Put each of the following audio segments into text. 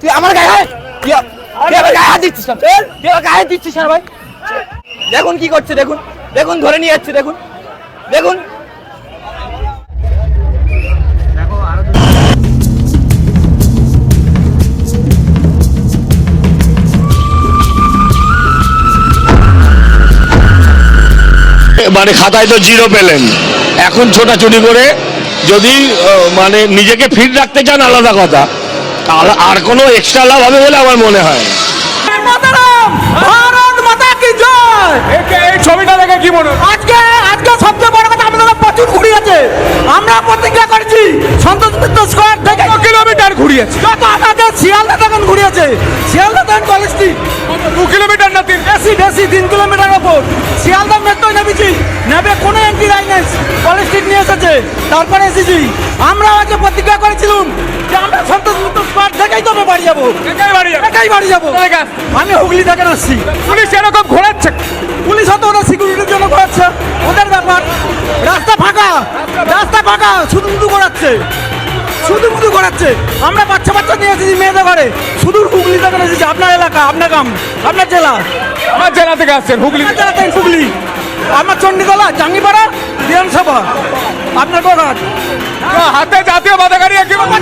তুই আমার গায়ে তুই আমার গায়ে হাত দিচ্ছিস কেন? তুই আমার গায়ে হাত দিচ্ছিস ভাই? দেখুন কি করছে দেখুন। দেখুন ধরে নিয়ে যাচ্ছে দেখুন। দেখুন। মানে খাতায় তো জিরো পেলেন। এখন ছোটাছুটি করে যদি মানে নিজেকে ফিট রাখতে চান আলাদা কথা। আর আর কোনো এক্সট্রা লাভ হবে বলে আমার মনে হয় ভারত মাতা কি জয় এই ছবিটা দেখে কি মনে হয়? আমরা প্রতিজ্ঞা করেছি সন্তোষ মিত্র স্কোয়ার থেকে কিলোমিটার ঘুরিয়েছে? যত আমাদের শিয়ালদা তখন ঘুরিয়েছে। শিয়ালদা তখন কলেজটি। দু কিলোমিটার না তিন? বেশি বেশি তিন কিলোমিটার ওপর। শিয়ালদা মেট্রো নেমেছি নেবে কোনো এন্ট্রি লাইন নেই কলেজ স্ট্রিট নিয়ে এসেছে। তারপরে এসেছি। আমরা আজকে প্রতিজ্ঞা করেছিলাম যে আমরা সন্তোষ মিত্র স্কোয়ার থেকেই তবে বাড়ি যাব। একাই বাড়ি যাবে। একাই বাড়ি যাব। কোথায় আমি হুগলি থেকে আসছি পুলিশ এরকম ঘোরাচ্ছে। পুলিশ হয়তো ওরা সিকিউরিটির জন্য করাচ্ছে। ওদের ব্যাপার। রাস্তা ফাঁকা। রাস্তা ফাঁকা। শুধু শুধু করাচ্ছে। শুধু শুধু করাচ্ছে। আমরা বাচ্চা বাচ্চা নিয়ে এসেছি মেয়েদের ঘরে। শুধু হুগলি থেকে এসেছি। আপনার এলাকা আপনার গ্রাম আপনার জেলা। আমার জেলা থেকে আসছেন হুগলি। জেলা থেকে হুগলি। আমার চণ্ডীতলা জাঙ্গিপাড়া বিধানসভা। আপনার কোথায় হাতে জাতীয় পতাকা নিয়ে কি বলব?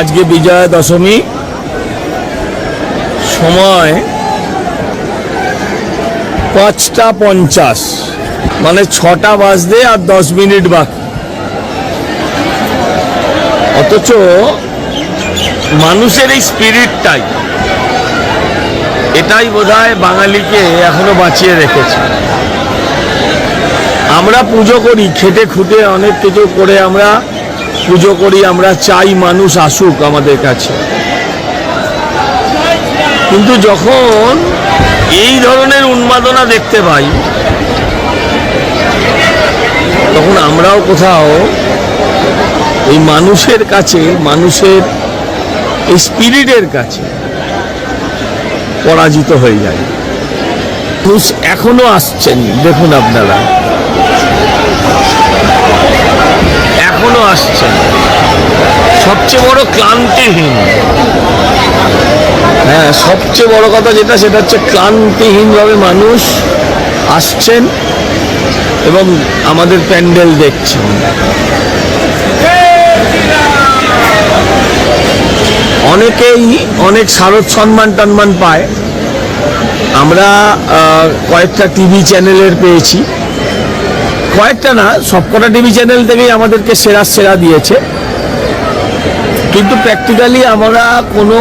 আজকে বিজয়া দশমী। সময় পাঁচটা পঞ্চাশ। মানে ছটা বাজতে আর দশ মিনিট বাকি। অথচ মানুষের এই স্পিরিটটাই এটাই বোধহয় বাঙালিকে এখনও বাঁচিয়ে রেখেছে। আমরা পুজো করি, খেটে খুঁটে অনেক কিছু করে আমরা পুজো করি, আমরা চাই মানুষ আসুক আমাদের কাছে। কিন্তু যখন এই ধরনের উন্মাদনা দেখতে পাই, তখন আমরাও কোথাও এই মানুষের কাছে, মানুষের এই স্পিরিটের কাছে পরাজিত হয়ে যায় মানুষ এখনও আসছেন, দেখুন আপনারা এখনও আসছেন সবচেয়ে বড় ক্লান্তিহীন। হ্যাঁ সবচেয়ে বড় কথা যেটা, সেটা হচ্ছে ক্লান্তিহীনভাবে মানুষ আসছেন এবং আমাদের প্যান্ডেল দেখছেন। অনেকেই অনেক শারদ সম্মান টন্মান পায়। আমরা কয়েকটা টিভি চ্যানেলের পেয়েছি। কয়েকটা না সবকটা টিভি চ্যানেল থেকেই আমাদেরকে সেরা সেরা দিয়েছে। কিন্তু প্র্যাকটিক্যালি আমরা কোনো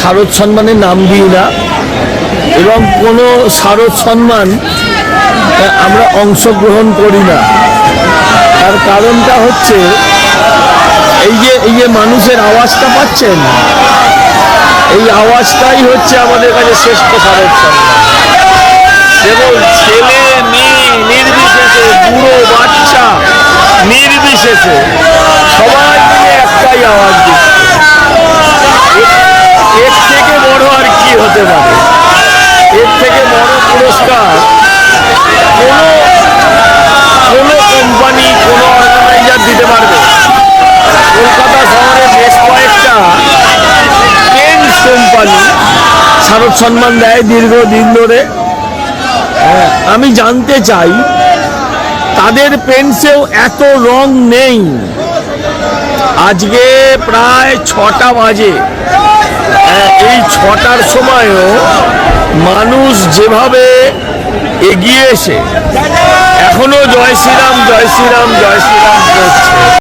শারদ সম্মানের নাম দিই না এবং কোনো শারদ সম্মান আমরা অংশগ্রহণ করি না। তার কারণটা হচ্ছে, এই যে এই যে মানুষের আওয়াজটা পাচ্ছেন, এই আওয়াজটাই হচ্ছে আমাদের কাছে শ্রেষ্ঠ শারদ সম্মান ছেলে, মেয়ে নির্বিশেষে বুড়ো বাচ্চা নির্বিশেষে সবাই মিলে একটাই আওয়াজ দিচ্ছে। এর- থেকে বড় আর কি হতে পারে? এর থেকে বড় পুরস্কার কোনো কোনো কোম্পানি কোনো অর্গানাইজার দিতে পারবে। কলকাতা শহরে বেশ কয়েকটা পেন্স কোম্পানি শারদ সম্মান দেয় দীর্ঘদিন ধরে। হ্যাঁ, আমি জানতে চাই তাদের পেন্সেও এত রং নেই। আজকে প্রায় ছটা বাজে। হ্যাঁ, এই ছটার সময়ও মানুষ যেভাবে এগিয়ে এসে এখনও জয় শ্রীরাম জয় শ্রীরাম জয় শ্রীরাম করছে।